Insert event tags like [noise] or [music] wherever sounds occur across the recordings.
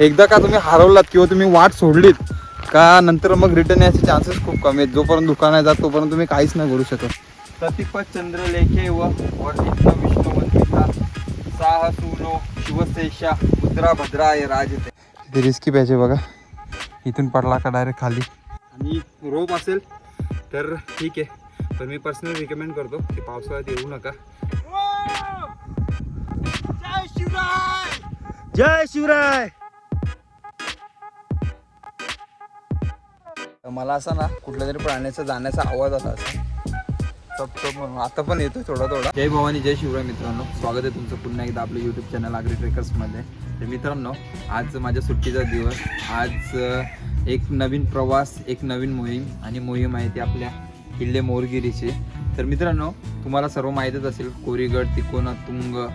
एकदा का तुम्ही हरवलात किंवा तुम्ही वाट सोडलीत का नंतर मग रिटर्न यायचे चान्सेस खूप कमी आहेत. जोपर्यंत दुकान आहे जात तोपर्यंत तुम्ही काहीच नाही करू शकत. प्रतिपत चंद्रलेखे व वर्णित विष्णुवंतिका साह सुनो मुद्रा भद्राय राजते. ते रिस्की पाहिजे बघा. इथून पडला का डायरेक्ट खाली? आणि रोप असेल तर ठीक आहे. पण मी पर्सनली रिकमेंड करतो की पावसाळ्यात येऊ नका. जय शिवराय! मला असा ना कुठल्या तरी प्राण्याचा जाण्याचा आवाज आला असा. टप म्हणून. आता पण येतो थोडा थोडा. जय भवानी जय शिवराय मित्रांनो. स्वागत आहे तुमचं पुन्हा एकदा आपलं यूट्यूब चॅनल आग्री ट्रेकर्समध्ये तर मित्रांनो आज माझ्या सुट्टीचा दिवस. आज एक नवीन प्रवास एक नवीन मोहीम आणि मोहीम आहे ती आपल्या किल्ले मोरगिरीची. तर मित्रांनो तुम्हाला सर्व माहीतच असेल कोरीगड तिकोना तुंग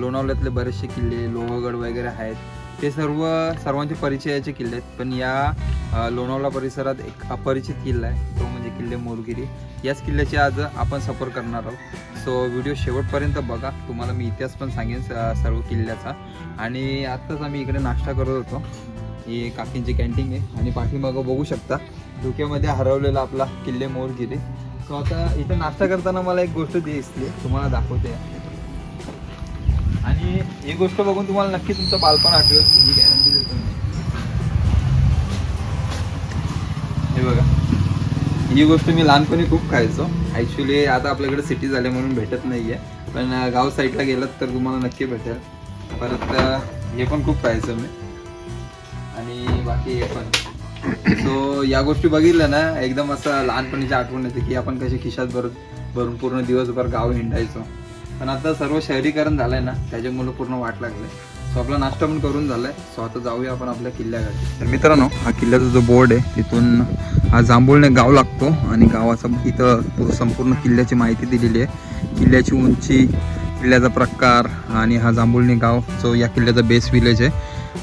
लोणावल्यातले बरेचसे किल्ले लोहगड वगैरे आहेत. ते सर्व सर्वांचे परिचयाचे किल्ले आहेत. पण या लोणावळा परिसरात एक अपरिचित किल्ला आहे. तो म्हणजे किल्ले मोरगिरी. याच किल्ल्याची आज आपण सफर करणार आहोत. सो व्हिडिओ शेवटपर्यंत बघा. तुम्हाला मी इतिहास पण सांगेन स- सर्व किल्ल्याचा. आणि आत्ताच आम्ही इकडे नाश्ता करत होतो. ही काकींची कॅन्टीन आहे. आणि पाठीमागं बघू शकता धुक्यामध्ये हरवलेला आपला किल्ले मोरगिरी. सो आता इथे नाश्ता करताना मला एक गोष्ट दिसली. तुम्हाला दाखवते. आणि ही गोष्ट बघून तुम्हाला नक्की तुमचं बालपण आठवेल. ही गॅरंटी देतो हे बघा. ही गोष्ट मी लहानपणी खूप खायचो. ॲक्च्युली आता आपल्याकडे सिटी झाले म्हणून भेटत नाही आहे पण गाव साईडला गेलात तर तुम्हाला नक्की भेटेल. परत हे पण खूप खायचो मी. आणि बाकी हे पण. सो या गोष्टी बघितल्या ना एकदम असं लहानपणीची आठवण येते की आपण कशी खिशात भरून भरून पूर्ण दिवसभर गाव हिंडायचो. पण आता सर्व शहरीकरण झालंय ना त्याच्यामुळे पूर्ण वाट लागले. सो आपला नाश्ता पण करून झालाय. सो आता जाऊया आपण आपल्या किल्ल्याकडे. तर मित्रांनो हा किल्ल्याचा जो बोर्ड आहे तिथून हा जांभूळने गाव लागतो आणि गावाचा इथं संपूर्ण किल्ल्याची माहिती दिलेली आहे. किल्ल्याची उंची किल्ल्याचा प्रकार आणि हा जांभूळने गाव जो या किल्ल्याचा बेस विलेज आहे.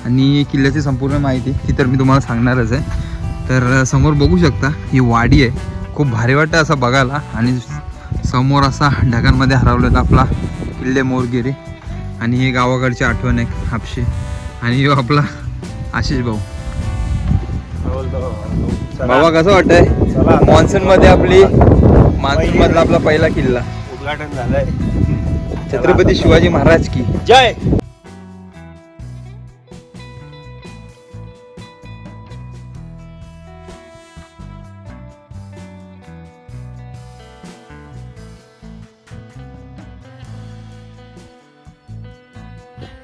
आणि किल्ल्याची संपूर्ण माहिती ती तर मी तुम्हाला सांगणारच आहे. तर समोर बघू शकता ही वाडी आहे. खूप भारी वाटतं असं बघायला आणि समोर असा ढगांमध्ये हरवलेला आपला किल्ले मोरगिरी. आणि ही गावाकडची आठवण आहे हापशी आणि ह्यो आपला आशिष भाऊ. बाबा कसं वाटतंय? चला. मान्सून मध्ये आपली मान्सून मधला आपला पहिला किल्ला. उद्घाटन झालंय. छत्रपती शिवाजी महाराज की. जय!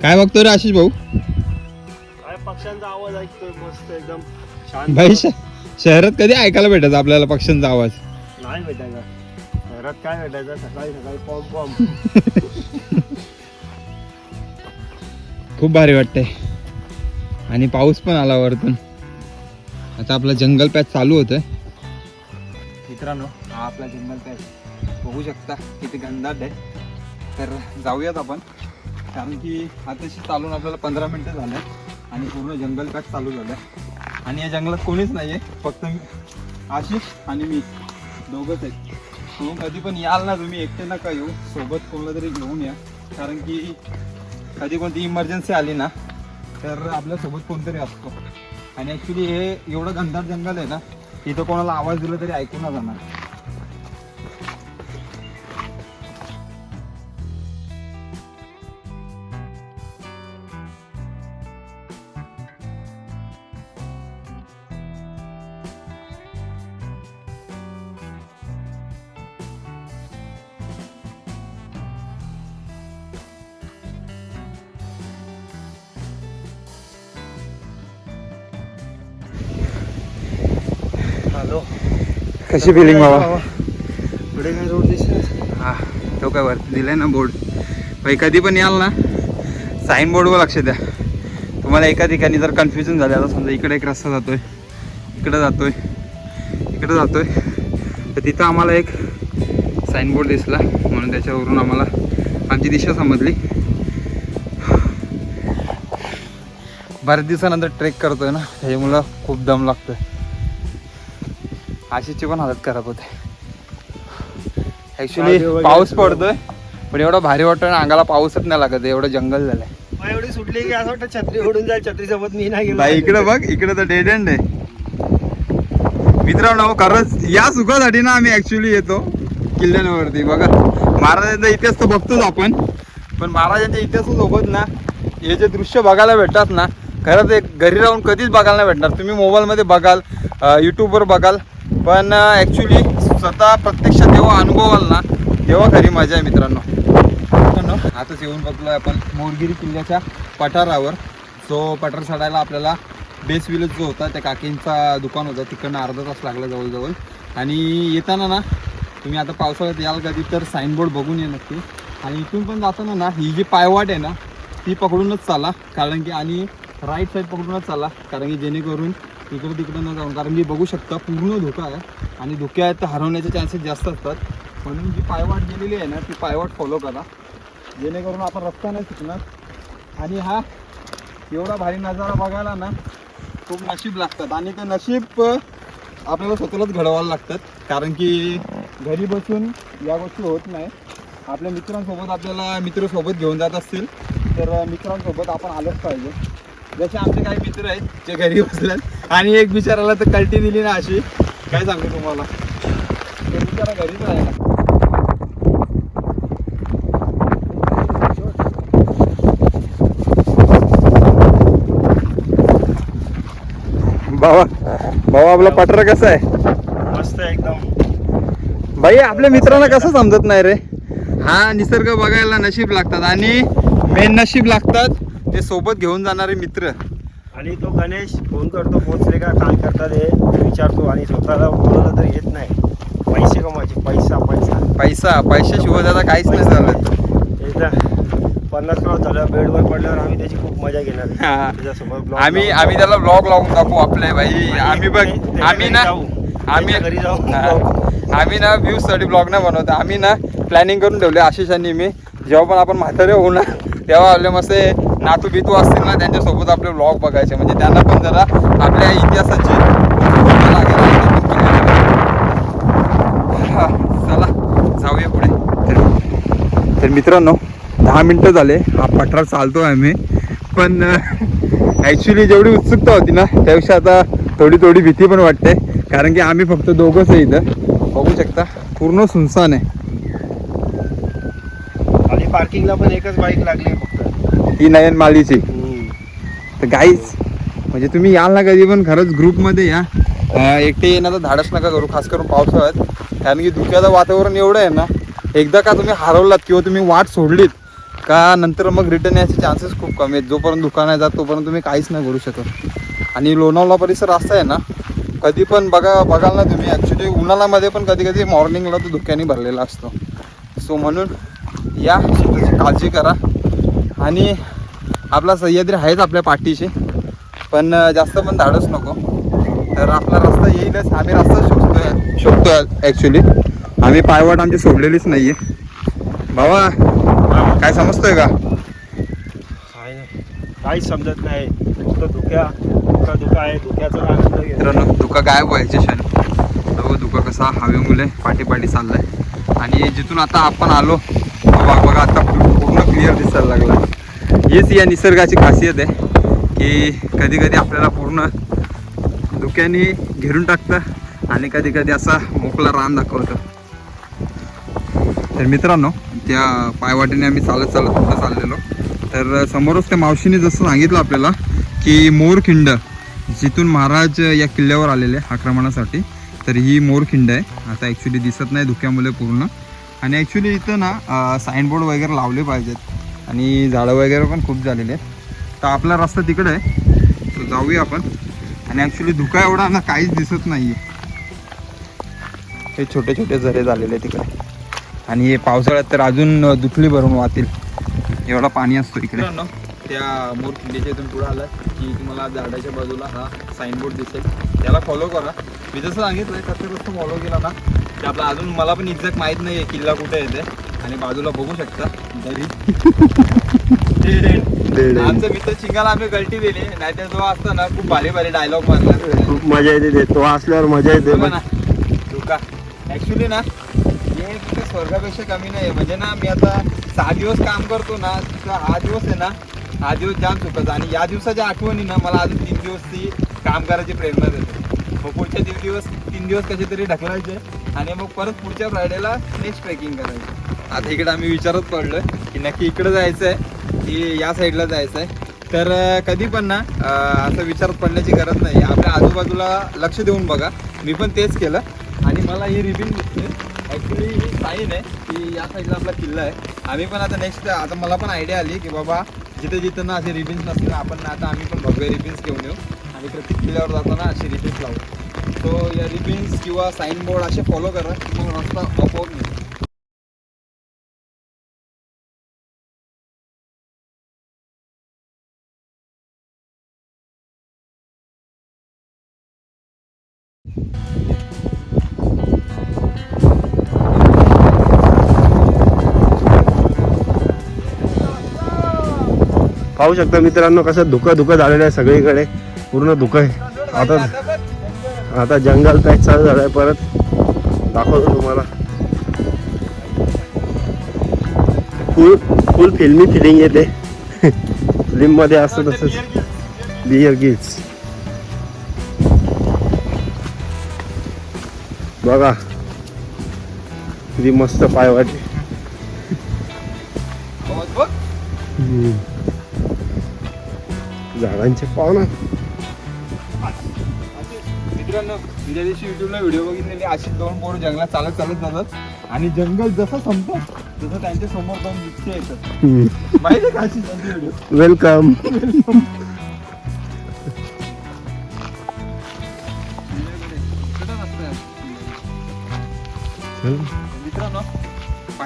काय बघतोय रे आशिष भाऊ? काय पक्ष्यांचा आवाज ऐकतोय मस्त एकदम शांत. भाई श- शहरात कधी ऐकायला भेटायचं आपल्याला पक्ष्यांचा आवाज? नाही भेटायचा. घरात काय भेटायचं? सकाळी सकाळी पॉम पॉम खूप भारी वाटतंय. आणि पाऊस पण आला वरतून. आता आपला जंगल पॅच चालू होतोय. मित्रांनो हा आपला जंगल पॅच. बघू शकता किती गंधाट आहे. तर जाऊयात आपण. कारण की आताशी चालून आपल्याला पंधरा मिनटं झाले आणि पूर्ण जंगल काट चालू झालं आणि या जंगलात कोणीच नाही आहे फक्त मी आशिष आणि मी दोघंच आहेत. म्हणून कधी पण याल ना तुम्ही एकटे नका येऊ. सोबत कोणाला तरी घेऊन या. कारण की कधी कोणती इमर्जन्सी आली ना तर आपल्यासोबत कोणतरी असतो. आणि ॲक्च्युली हे एवढं घनदाट जंगल आहे ना इथं कोणाला आवाज दिला तरी ऐकू ना जाणार. कशी फिलिंग बाबा? पुढे काय रोड दिसत हा तो काय वरती दिलाय ना बोर्ड भाई कधी पण याल ना साईन बोर्डवर लक्ष द्या. तुम्हाला एका ठिकाणी जर कन्फ्युजन झालं आता समजा इकडे एक रस्ता जातोय इकडे जातोय इकडे जातोय तर तिथं आम्हाला एक साईन बोर्ड दिसला म्हणून त्याच्यावरून आम्हाला आमची दिशा समजली. बऱ्याच दिवसानंतर ट्रेक करतोय ना त्याच्यामुळं खूप दम लागतोय. आशिषची पण हालत खराब होते. ऍक्च्युली वगैरे पाऊस. पडतोय पण एवढं भारी वाटतं ना अंगाला पाऊसच नाही लागत एवढं जंगल झालंय. एवढी सुटली की असं वाटतं छत्री उडून जाईल छत्री सोबत मी नाही इकडे बघ इकडे तर डेड एंड आहे. मित्रांनो खरंच या सुखासाठी ना आम्ही ऍक्च्युली येतो किल्ल्यांवरती. बघा महाराजांचा इतिहास तर बघतोच आपण. पण महाराजांच्या इतिहासासोबत ना हे जे दृश्य बघायला भेटतात ना खरंच एक घरी राहून कधीच बघायला नाही भेटणार. तुम्ही मोबाईलमध्ये बघाल यूट्यूबवर बघाल पण ॲक्च्युली स्वतः प्रत्यक्षात जेव्हा आला ना तेव्हा खरी मजा आहे मित्रांनो. मित्रांनो आताच येऊन बघलो आपण मोरगिरी किल्ल्याच्या पठारावर. जो पठार चढायला आपल्याला बेस विलेज जो होता त्या काकींचा दुकान होता. तिकडनं अर्धा तास लागला जवळजवळ. आणि येताना ना तुम्ही आता पावसाळ्यात याल कधी तर साईनबोर्ड बघून ये नक्की. आणि इथून पण जाताना ना ही जी पायवाट आहे ना ती पकडूनच चाला. कारण की आणि राईट साईड पकडूनच चाला. कारण की जेणेकरून इकडे तिकडे न जाऊन कारण की बघू शकता पूर्ण धोका आहे आणि धोक्यात हरवण्याचे चान्सेस जास्त असतात. म्हणून जी पायवाट गेलेली आहे ना ती पायवाट फॉलो करा. जेणेकरून आपण रस्ता नाही चुकणार. आणि हा एवढा भारी नजारा बघायला ना खूप नशीब लागतात. आणि ते नशीब आपल्याला स्वतःलाच घडवायला लागतात. कारण की घरी बसून या गोष्टी होत नाही. आपल्या मित्रांसोबत आपल्याला मित्रसोबत घेऊन जात असतील तर मित्रांसोबत आपण आलंच पाहिजे. जसे आमचे काही मित्र आहेत जे घरी बसल्यात आणि एक बिचाराला तर कल्टी दिली ना अशी. काय सांगू तुम्हाला? बिचारा घरीच आहे ना बाबा बाबा आपला पटर कसा आहे? मस्त एकदम. भाई आपल्या मित्रांना कसं समजत नाही रे? हा निसर्ग बघायला नशीब लागतात आणि मेन नशीब लागतात. ते सोबत घेऊन जाणारे मित्र. आणि तो गणेश फोन करतो पोहोचले का काय करतात हे? विचारतो आणि स्वतःला बोलवलं तर येत नाही. पैसे कमायचे पैसा पैसा. पैसा पैशाशिवाय त्याचा काहीच नाही झालं. एकदा पन्नास क्रॉस झालं बेडवर पडल्यावर आम्ही त्याची खूप मजा घेणार. त्याच्यासोबत आम्ही. आम्ही त्याला ब्लॉग लावून दाखवू आपल्या भाई. आम्ही बघ आम्ही ना. आम्ही घरी जाऊ. आम्ही ना व्ह्यू साठी ब्लॉग नाही बनवतो. आम्ही ना प्लॅनिंग करून ठेवले. आशिष आणि मी. जेव्हा पण आपण म्हातारे होऊ ना तेव्हा आपले मस्त नातू बितू असतील ना त्यांच्यासोबत आपले ब्लॉग बघायचे. म्हणजे त्यांना पण जरा आपल्या इतिहासाची लागेल. चला जाऊया पुढे. तर- मित्रांनो दहा मिनटं झाले. हा पठार चालतो आम्ही. पण ॲक्च्युली जेवढी उत्सुकता होती ना त्यापेक्षा आता थोडी थोडी भीती पण वाटते. कारण की आम्ही फक्त दोघंच आहे इथं. बघू शकता पूर्ण सुनसान आहे. आणि पार्किंगला पण एकच बाईक लागली. फक्त ही नयन मालीची. तर गाईच म्हणजे तुम्ही याल ना कधी पण खरंच ग्रुपमध्ये या. एकटे येण्याचं धाडस नका करू खास करून पावसाळ्यात. कारण की धुक्याचं वातावरण एवढं आहे ना एकदा का तुम्ही हरवलात किंवा तुम्ही वाट सोडलीत का नंतर मग रिटर्न यायचे चान्सेस खूप कमी आहेत. जोपर्यंत दुकान आहे जात तोपर्यंत तुम्ही काहीच नाही करू शकत. आणि लोणावळा परिसर असा आहे ना कधी पण बघा बघाल ना तुम्ही ॲक्च्युली उन्हाळ्यामध्ये पण कधी कधी मॉर्निंगला तो धुक्याने भरलेला असतो. सो म्हणून या स्वतःची काळजी करा. आणि आपला सह्याद्री आहेच आपल्या पाठीशी. पण जास्त पण धाडस नको. तर आपला रस्ता येईलच. आम्ही रस्ता शोधतोय. शोधतोय ॲक्च्युली आम्ही पायवाट आमची सोडलेलीच नाही आहे भावा काय समजतोय का? काहीच समजत नाही. फक्त धुक्या धुका धुका आहे. धुक्याचा आनंद मित्रांनो धुका गायब व्हायचे क्षण. तो धुका कसा हवेमुळे पाठी पाठी चाललाय. आणि जिथून आता आपण आलो बघा आता पूर्ण क्लिअर दिसायला लागला. हीच या निसर्गाची खासियत आहे की कधी कधी आपल्याला पूर्ण धुक्याने घेरून टाकतं आणि कधी कधी असा मोकळा रान दाखवतं. तर मित्रांनो त्या पायवाटेने आम्ही चालत चालत पुढं चाललेलो? तर समोरच त्या मावशीने जसं सांगितलं आपल्याला की मोरखिंड जिथून महाराज या किल्ल्यावर आलेले आक्रमणासाठी तर ही मोरखिंड आहे. आता ॲक्च्युली दिसत नाही धुक्यामुळे पूर्ण. आणि ॲक्च्युली इथं ना साईनबोर्ड वगैरे लावले पाहिजेत. आणि झाडं वगैरे पण खूप झालेले आहेत. तर आपला रस्ता तिकडे आहे. तर जाऊया आपण. आणि ॲक्च्युली धुका एवढा ना काहीच दिसत नाही आहे हे छोटे छोटे झरे झालेले आहे तिकडे. आणि हे पावसाळ्यात तर अजून दुखली भरून वाहतील. एवढा पाणी असतो इकडे. त्या मोरखिंडीच्या इथून पुढे आला की तुम्हाला झाडाच्या बाजूला हा साईनबोर्ड दिसेल. त्याला फॉलो करा. मी जसं सांगितलं तसं रस्ता फॉलो केला ना. की आपला अजून मला पण एक्झॅक्ट माहीत नाही आहे किल्ला कुठे येते आणि बाजूला बघू शकता दरी. आमचं मित्र चिंगाला आम्ही गलटी दिली नाही तर तो असतो ना खूप भारी भारी डायलॉग मारला. खूप मजा येते ते. असल्यावर मजा येते बघा ना. धोका ऍक्च्युली ना हे तिथे स्वर्गापेक्षा कमी नाही म्हणजे ना मी आता सहा दिवस काम करतो ना हा दिवस आहे ना हा दिवस जाम सुखाचा आणि या दिवसाच्या आठवणीनं मला अजून तीन दिवस ती काम करायची प्रेरणा देते. मग पुढच्या तीन दिवस तीन दिवस कसे तरी ढकलायचे आणि मग परत पुढच्या फ्रायडेला नेक्स्ट ट्रेकिंग करायची. आता इकडे आम्ही विचारत पडलोय की नक्की इकडे जायचं आहे की या साईडला जायचं आहे तर कधी पण ना असं विचारत पडण्याची गरज नाही. आपल्या आजूबाजूला लक्ष देऊन बघा. मी पण तेच केलं. आणि मला ही रिबिन दिसते. ॲक्च्युली ही साईन आहे की या साईडला आपला किल्ला आहे. आम्ही पण आता नेक्स्ट आता मला पण आयडिया आली की बाबा जिथे जिथं ना असे रिबिन्स नसतील आपण ना आता आम्ही पण भव्य रिबिन्स घेऊन येऊ. आणि प्रत्येक किल्ल्यावर जाताना असे रिबिन्स लावू. सो या रिबिन्स किंवा साईन बोर्ड असे फॉलो करा. की मग रस्ता आपोआप पाहू शकता मित्रांनो कसं धुकं धुकं झालेलं आहे सगळीकडे. पूर्ण धुकं आहे. आता आता जंगल पॅच चालू झालं आहे परत. दाखवतो तुम्हाला. फुल फुल फिल्मी फिलिंग येते. [laughs] फिल्ममध्ये असतं तसंच. बियर गिल्स बघा. किती मस्त पाय वाटते हम्म. झाडांचे पाव ना मित्रांनो त्या दिवशी युट्यूबला व्हिडिओ बघितलेली अशी दोन पोरं जंगलात चालत चालत जातात. आणि जंगल जसं संपत तसं त्यांच्यासमोर दोन बिबटे येतात. माहिती का अशी व्हिडिओ वेलकम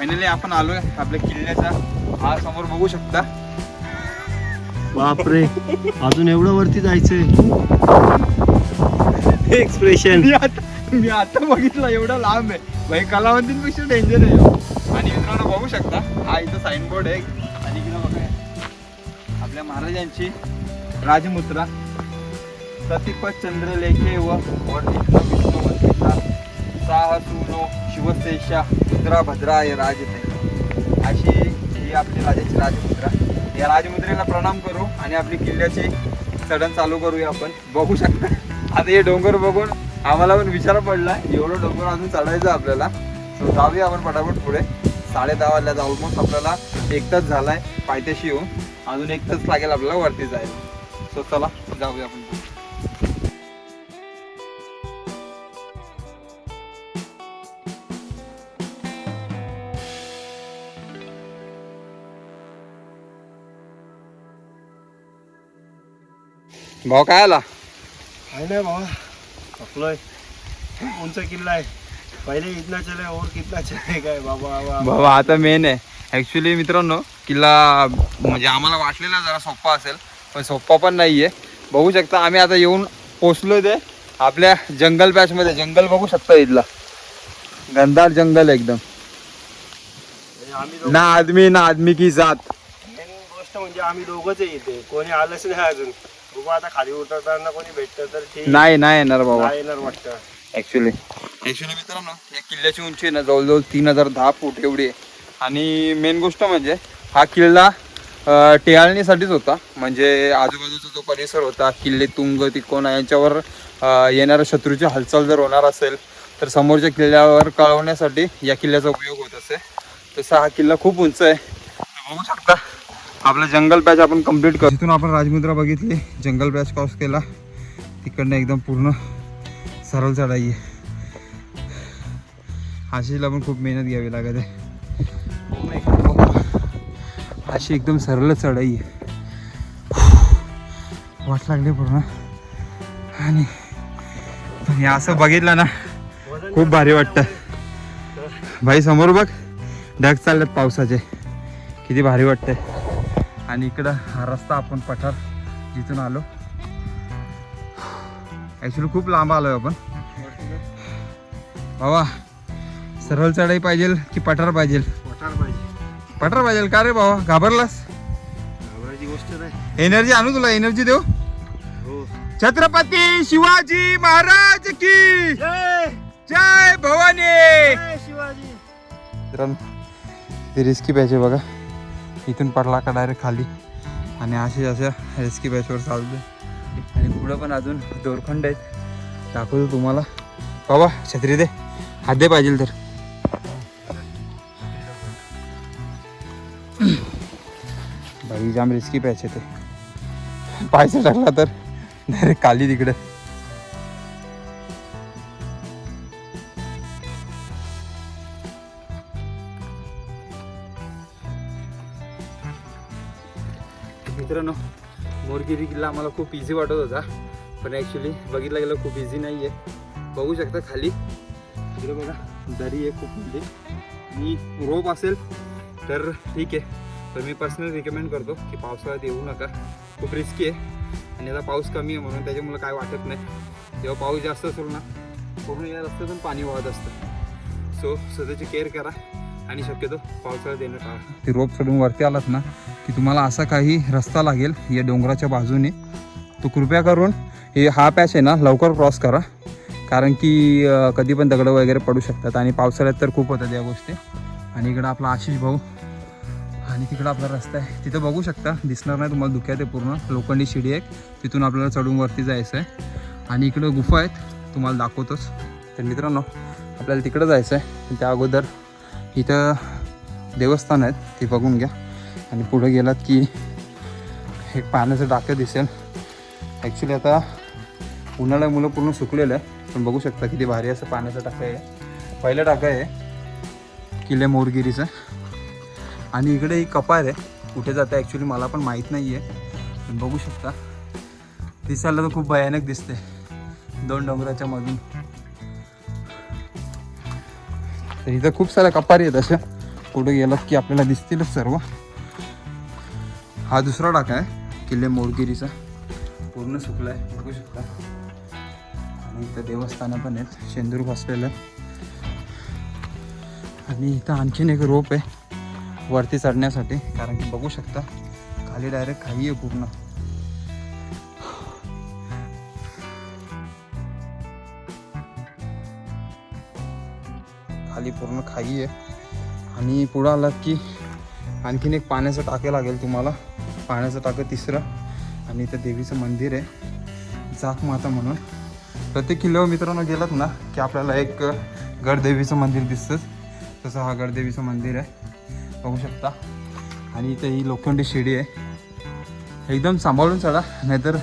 फायनली आपण आलोय आपल्या किल्ल्याचा हा समोर बघू शकता. बापरे अजून एवढं वरती जायचंय? एक्सप्रेशन मी आता मी आता बघितलं एवढं लांब आहे. भाई कलावंतींपेक्षा डेंजर आहे ह्यो. आणि मित्रांनो बघू शकता हा इथं साईन बोर्ड आहे. आणि इकडं बघा आपल्या महाराजांची राजमुद्रा. सतीपत चंद्रलेखे व विष्णुवंतिका साहसूनो शिवशेषा मुद्रा भद्राय राजते. अशी ही आपली राजाची राजमुद्रा. या राजमुद्रेला प्रणाम करू आणि आपली किल्ल्याची चढण चालू करूया आपण. बघू शकता. आता हे डोंगर बघून आम्हाला पण विचार पडला एवढं डोंगर अजून चढायचं आपल्याला. सो जाऊया आपण पटापट पुढे. साडे दहा वाजल्यात ऑलमोस्ट आपल्याला एक तास आहे पायथ्याशी येऊन अजून एक तास लागेल आपल्याला वरती जायला. सो चला जाऊया आपण. भाऊ काय आला? काय नाही बाबा थकलोय. खूप उंच किल्ला आहे. पहिले इतना चले और कितना चले काय बाबा बाबा. बाबा आता मेन आहे. ऍक्च्युली मित्रांनो किल्ला म्हणजे आम्हाला वाटलेला जरा सोप्पा असेल पण सोप्पा पण नाहीये. बघू शकता आम्ही आता येऊन पोचलोय ते आपल्या जंगल पॅच मध्ये. जंगल बघू शकता इथला. गंधार जंगल एकदम. ना आदमी ना आदमी की जात. मेन गोष्ट म्हणजे आम्ही दोघंच आहे इथे. कोणी आलंच नाही अजून. आता खाली उतरताना कोणी भेटतं तर ठीक. नाही नाही येणार बाबा. नाही येणार वाटतं. ऍक्च्युली ऍक्च्युली मित्रांनो या किल्ल्याची उंची आहे ना जवळजवळ तीन हजार दहा फूट एवढी आहे. आणि मेन गोष्ट म्हणजे हा किल्ला अं, टेहाळणीसाठीच होता. म्हणजे आजूबाजूचा जो परिसर होता किल्ले तुंग तिकोना यांच्यावर अं, येणाऱ्या शत्रूची हालचाल जर होणार असेल तर समोरच्या किल्ल्यावर कळवण्यासाठी या किल्ल्याचा उपयोग होत असे. तसा हा किल्ला खूप उंच आहे. बघू शकता आपलं जंगल बॅच आपण कंप्लीट कर. तिथून आपण राजमुद्रा बघितली जंगल बॅच क्रॉस केला. तिकडनं एकदम पूर्ण सरळ चढाई आहे. आशीला पण खूप मेहनत घ्यावी लागत आहे. अशी एकदम सरळ चढाई आहे. वाट लागली पूर्ण. आणि पण हे असं बघितलं ना खूप भारी वाटतं. भाई समोर बघ. ढग चाललेत पावसाचे. किती भारी वाटतंय. आणि इकडं हा रस्ता आपण पठार जिथून आलो. ॲक्च्युली खूप लांब आलोय आपण. बाबा सरळ चढाई पाहिजे की पठार पाहिजे? पठार पाहिजे. पठार पाहिजे का रे बाबा? घाबरलास? घाबरायची गोष्ट नाही. एनर्जी आणू तुला एनर्जी देऊ? हो. छत्रपती शिवाजी महाराज की जय! भवानी! शिवाजी. रिस्की पाहिजे बघा. इथून पडला का डायरेक्ट खाली. आणि असे अशा रेस्की बॅचवर चालते आणि पुढं पण अजून दोरखंड आहेत. दाखवतो तुम्हाला. बाबा छत्री दे. हात दे पाहिजे तर. बाई जाम रिस्की पॅच आहे ते पायचा टाकला तर. डायरेक्ट काली तिकडं. मित्रांनो मोरगिरी किल्ला आम्हाला खूप इझी वाटत होता पण ॲक्च्युली बघितलं गेलं खूप इझी नाही आहे बघू शकता खाली. इकडे बघा दरी आहे खूप मोठी मी रोप असेल तर ठीक आहे तर मी पर्सनली रिकमेंड करतो की पावसाळ्यात येऊ नका. खूप रिस्की आहे. आणि आता पाऊस कमी आहे म्हणून त्याच्यामुळे काय वाटत नाही. जेव्हा पाऊस जास्त असेल ना पूर्ण या रस्त्यातून पाणी वाहत असतं. सो स्वतःची केअर करा आणि शक्यतो पावसाळ्यात येणं टाळा. ते रोप सोडून वरती आलात ना की तुम्हाला असा काही रस्ता लागेल या डोंगराच्या बाजूने. तो कृपया करून हे हा पॅच आहे ना लवकर क्रॉस करा. कारण की कधी पण दगडं वगैरे पडू शकतात आणि पावसाळ्यात तर खूप होतात या गोष्टी. आणि इकडं आपला आशिष भाऊ आणि तिकडं आपला रस्ता आहे. तिथं बघू शकता दिसणार नाही तुम्हाला धुक्यात आहे पूर्ण. लोखंडी शिडी आहे तिथून आपल्याला चढून वरती जायचं आहे आणि इकडं गुफा आहेत. तुम्हाला दाखवतोच. तर मित्रांनो आपल्याला तिकडं जायचं आहे त्या अगोदर इथं देवस्थान आहेत ते बघून घ्या. आणि पुढे गेलात की एक पाण्याचं डाकं दिसेल. ॲक्च्युली आता उन्हाळ्यामुळं पूर्ण सुकलेलं आहे. पण बघू शकता किती भारी असं पाण्याचं टाकं आहे. पहिलं टाकं आहे किल्ले मोरगिरीचं. आणि इकडे एक कपार आहे. कुठे जातं ॲक्च्युली मला पण माहीत नाही आहे पण बघू शकता. दिसायला तर खूप भयानक दिसते दोन डोंगराच्या मधून तर इथं खूप साऱ्या कपारी आहेत अशा. पुढे गेलात की आपल्याला दिसतीलच सर्व. हा दुसरा टाका आहे. किल्ले मोरगिरीचा पूर्ण सुकला आहे बघू शकता. आणि इथं देवस्थानं पण आहेत. शेंदूर बसलेलं आणि इथं आणखीन एक रोप आहे. वरती चढण्यासाठी. कारण की बघू शकता खाली डायरेक्ट खाई आहे पूर्ण. खाली पूर्ण खाई आहे. आणि पुढं आलात की आणखीन एक पाण्याचं टाके लागेल तुम्हाला. पाण्याचं टाकं तिसरं आणि इथं देवीचं मंदिर आहे. जाक माता म्हणून. प्रत्येक किल्ल्यावर मित्रांनो गेलात ना की आपल्याला एक गडदेवीचं मंदिर दिसतं तसं हा गडदेवीचं मंदिर आहे. बघू शकता. आणि इथे ही लोखंडी शिडी आहे. एकदम सांभाळून चढा नाहीतर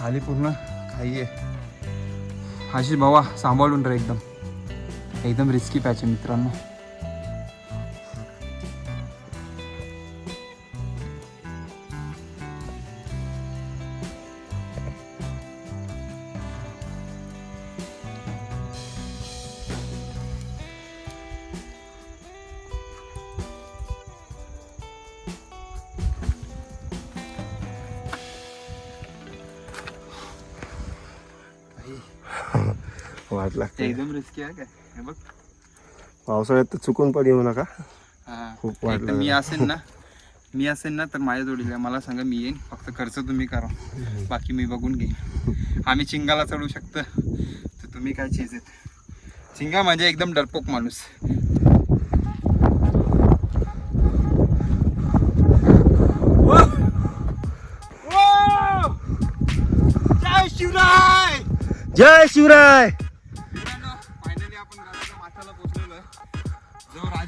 खाली पूर्ण खाई आहे. अशी बाबा सांभाळून रे एकदम. एकदम रिस्की पॅच आहे मित्रांनो. आहे काय? हे बघ. पावसाळ्यात तर चुकून पण येऊ नका. हा. खूप एकदा मी असेल ना मी असेल ना तर माझ्या जोडीला मला सांगा मी येईन. फक्त खर्च तुम्ही करा. बाकी मी बघून घेईन. आम्ही चिंगाला चढू शकतो. तर तुम्ही काय चीज आहेत? चिंगा म्हणजे एकदम डरपोक माणूस. जय शिवराय! जय शिवराय!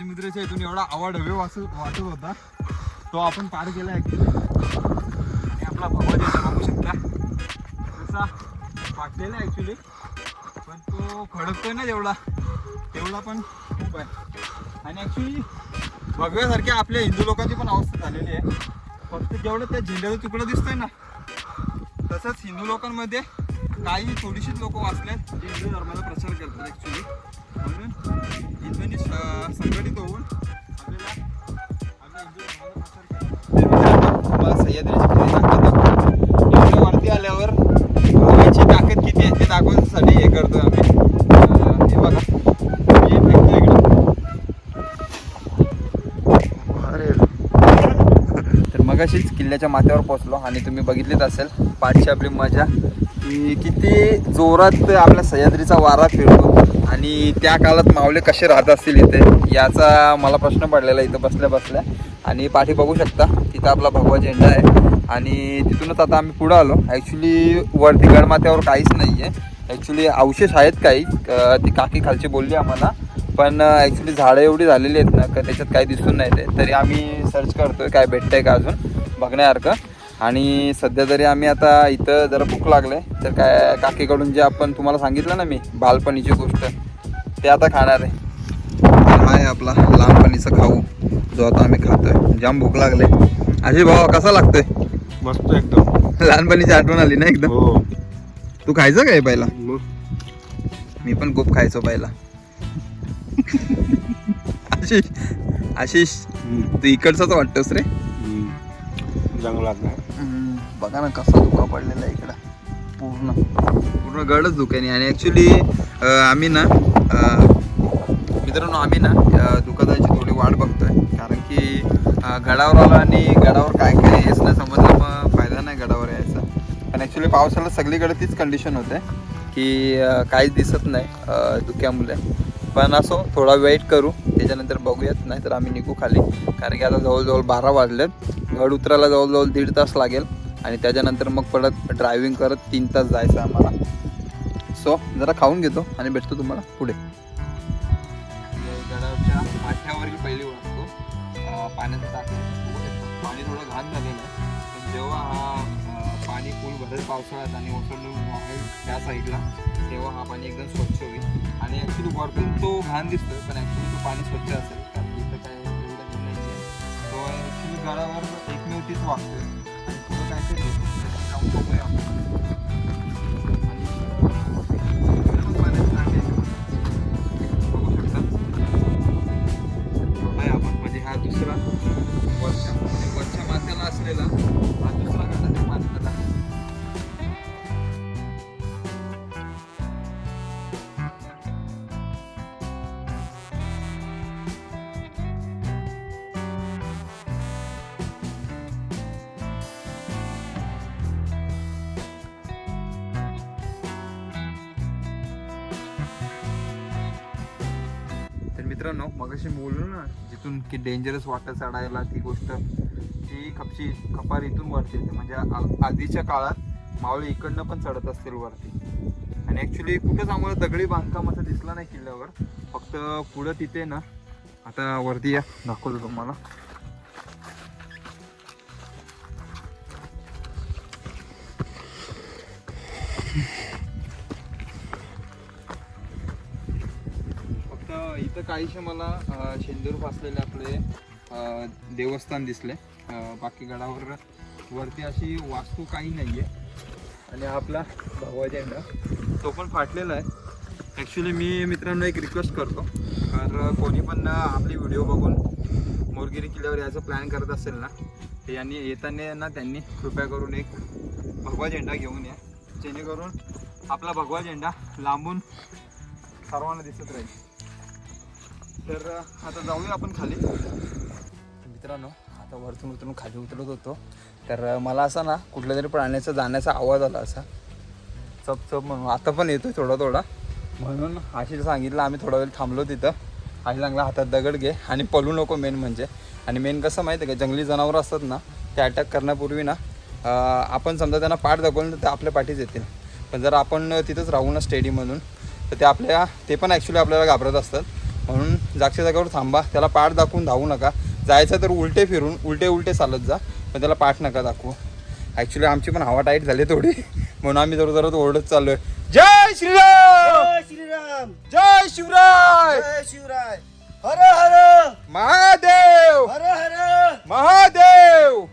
आहे इथून एवढा आवाड हवे वाचू वाटत होता. तो आपण पार केला ॲक्च्युली आणि आपला भगवत इथं बघू शकता. कसा वाटलेला ॲक्च्युली पण तो खडकतोय ना जेवढा तेवढा पण खूप आहे. आणि ॲक्च्युली भगव्यासारख्या आपल्या हिंदू लोकांची पण अवस्था झालेली आहे. फक्त जेवढं त्या झेंड्याचं तुकडं दिसतंय ना तसंच हिंदू लोकांमध्ये काही थोडीशी लोक वाचले जे हिंदू धर्माचा प्रचार करतात ॲक्च्युली म्हणून हिंदूंनी संघटित होऊन आपल्याला सह्याद्रीची किती ताकद दाखवतो वरती आल्यावर हवेची ताकद किती आहे ते दाखवण्यासाठी हे करतो आम्ही हे बघा मी फेकतो इकडे अरे तर मगाशीच किल्ल्याच्या माथ्यावर पोहोचलो आणि तुम्ही बघितलीच असेल पाठची आपली मजा. की किती जोरात आपल्या सह्याद्रीचा वारा फिरतो. आणि त्या काळात मावले कसे राहत असतील इथे याचा मला प्रश्न पडलेला इथं बसल्या बसल्या. आणि पाठी बघू शकता तिथं आपला भगवा झेंडा आहे. आणि तिथूनच आता आम्ही पुढं आलो. ॲक्च्युली वरती गडमाथ्यावर काहीच नाही आहे ॲक्च्युली अवशेष आहेत काही. ती काकी खालची बोलली आम्हाला. पण ॲक्च्युली झाडं एवढी झालेली आहेत ना का त्याच्यात काही दिसून नाही ते तरी आम्ही सर्च करतो आहे काय भेटतं आहे का अजून? बघण्यासारखं. आणि सध्या तरी आम्ही आता इथं जरा भूक लागले तर काय काकीकडून जे आपण तुम्हाला सांगितलं ना मी बालपणीची गोष्ट ते आता खाणार आहे. हा आहे आपला लहानपणीचा खाऊ जो आता आम्ही खातोय. जाम भूक लागले. अशी भावा कसा लागतोय? मस्त एकदम. लहानपणीची आठवण आली ना एकदम? हो. तू खायचं काय पहिला? मग? मी पण खूप खायचो पहिला. आशिष आशिष. तू इकडचाच वाटतोस रे. जंगलात नाही बघा ना कसा धुका पडलेला आहे इकडं. पूर्ण. पूर्ण गडच धुक्याने. आणि ॲक्च्युली आम्ही ना मित्रांनो आम्ही ना धुकादाची थोडी वाट बघतोय. कारण की गडावर आलो आणि गडावर काय काय हेच नाही समजलं मग फायदा नाही गडावर यायचा. पण ॲक्च्युली पावसाला सगळीकडे तीच कंडिशन होते की काहीच दिसत नाही धुक्यामुळे. पण असो थोडा वेट करू त्याच्यानंतर बघूयात नाही तर आम्ही निघू खाली. कारण की आता जवळजवळ बारा वाजलेत. गड उतरायला जवळजवळ दीड तास लागेल. आणि त्याच्यानंतर मग परत ड्रायव्हिंग करत तीन तास जायचं आम्हाला. सो जरा खाऊन घेतो आणि भेटतो तुम्हाला पुढे. गडाच्या पहिली पाणी थोडं घाण झालेलं आहे. पण जेव्हा हा पाणी पूल भरत पावसाळ्यात आणि ओसंडून वाहेल त्या साईडला तेव्हा हा पाणी एकदम स्वच्छ होईल. आणि ॲक्च्युली वरतून तो घाण दिसतोय पण ॲक्च्युली तो पाणी स्वच्छ असेल. कारण इथं काय एवढं नाही आहे. तो ॲक्च्युली गडावर एकमेव तीच वागतोय. आणि पुढं काय ते मित्रांनो मगाशी बोललो ना जिथून की डेंजरस वाटर चढायला ती गोष्ट ती खपची खपार इथून वरती येते. म्हणजे आ- आधीच्या काळात मावळे इकडनं पण चढत असतील वरती. आणि ॲक्च्युली कुठंच आम्हाला दगडी बांधकाम असं दिसला नाही किल्ल्यावर. फक्त पुढं तिथे ना आता वरती या दाखवतो तुम्हाला. काहीशे मला शेंदूर फासलेले आपले देवस्थान दिसले. बाकी गडावर वरती अशी वास्तू काही नाही आहे आणि आपला भगवा झेंडा तो पण फाटलेला आहे. ॲक्च्युली मी मित्रांनो एक रिक्वेस्ट करतो. तर कोणी पण आपली व्हिडिओ बघून मोरगिरी किल्ल्यावर यायचं प्लॅन करत असेल ना तर यांनी येताना ना त्यांनी कृपया करून एक भगवा झेंडा घेऊन या. जेणेकरून आपला भगवा झेंडा लांबून सर्वांना दिसत राहील. तर आता जाऊया आपण खाली. मित्रांनो आता वरतून उतरून खाली उतरत होतो. तर मला असा ना कुठल्या तरी प्राण्याचा जाण्याचा आवाज आला असा. चप चप म्हणून. आता पण येतोय थोडा थोडा. म्हणून आशीला सांगितलं आम्ही थोडा वेळ थांबलो तिथं. आशी चांगला हातात दगड घे आणि पळू नको मेन म्हणजे. आणि मेन कसं माहिती आहे का जंगली जनावरं असतात ना ते अटॅक करण्यापूर्वी ना आपण समजा त्यांना पाठ दाखवलं तर ते आपल्या पाठीच येतील. पण जर आपण तिथंच राहू ना स्टेडियममधून तर ते आपल्या ते पण ॲक्च्युली आपल्याला घाबरत असतात. म्हणून जागच्या जागेवर थांबा. त्याला पाठ दाखवून धावू नका. जायचं तर उलटे फिरून उलटे उलटे चालत जा. पण त्याला पाठ नका दाखवू. ॲक्च्युली आमची पण हवा टाईट झाली थोडी. म्हणून आम्ही जरा जरा ओरडत चाललोय. जय श्रीराम! जय श्रीराम! जय शिवराय! जय शिवराय! हर हर! महादेव! हर हर! महादेव!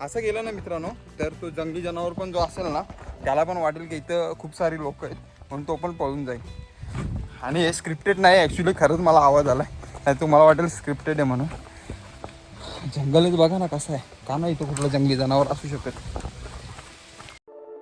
असं गेलं ना मित्रांनो तर तो जंगली जनावर पण जो असेल ना त्याला पण वाटेल की इथं खूप सारी लोक आहेत. म्हणून तो पण पळून जाईल. आणि हे स्क्रिप्टेड नाही ॲक्च्युली खरंच मला आवाज आला नाही तुम्हाला वाटेल स्क्रिप्टेड आहे म्हणून. जंगलच बघा ना कसं आहे. का नाही तो कुठलं जंगली जनावर असू शकत?